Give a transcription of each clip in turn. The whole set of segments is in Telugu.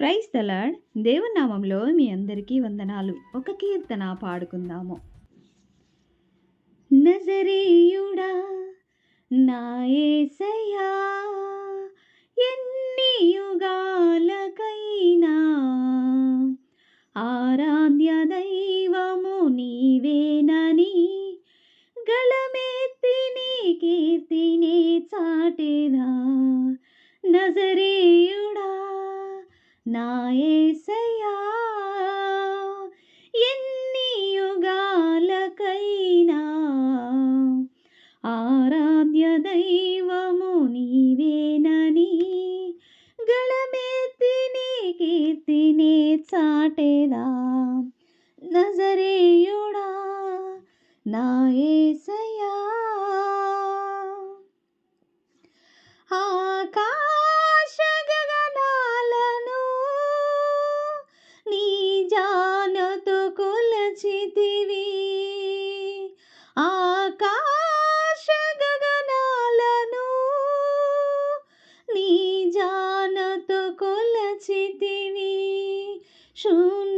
ప్రైజ్ దలాడ్ దేవునామంలో మీ అందరికీ వందనాలు. ఒక కీర్తన పాడుకుందాము. నజరీయుడా నాయసయ్యా ఎన్ని యుగాలకైనా ఆరాధ్య దైవము నీవేనని గళమెత్తి నీ కీర్తిని చాటేదా. నజరేయు నా యేసయ్యా ఎన్ని యుగాలకైనా ఆరాధ్య దైవము నీవేనని గళమెత్తి నీ కీర్తినే చాటేదా? కొలచితివి ఆకాశ గగనాలను నీ జానతో కొలచితివి శూన్యములో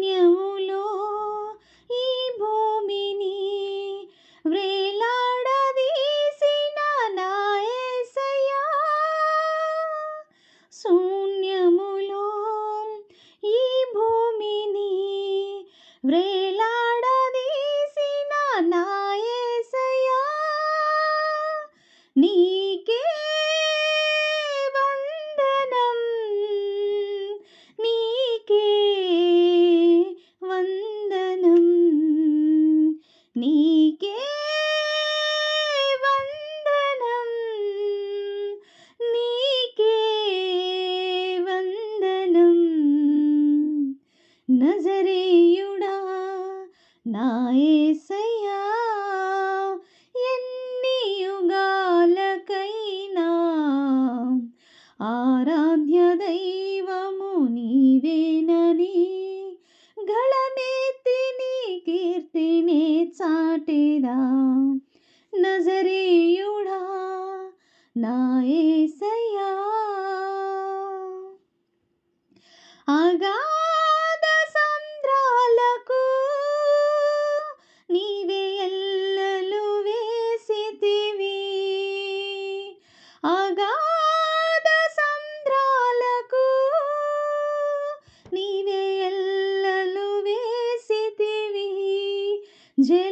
దాటేదా నజరేయుడా నాయసయ్యా అగాధ సంద్రాలకు నీవే ఎల్లలు వేసితివి. అగాధ సంద్రాలకు నీవే ఎల్లలు వేసితివి. జల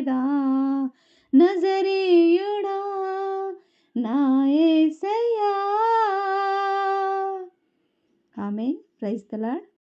నజరేదా నజరేయుడా నాయసయ్యా ఆమె ప్రైజ్ తలాడ్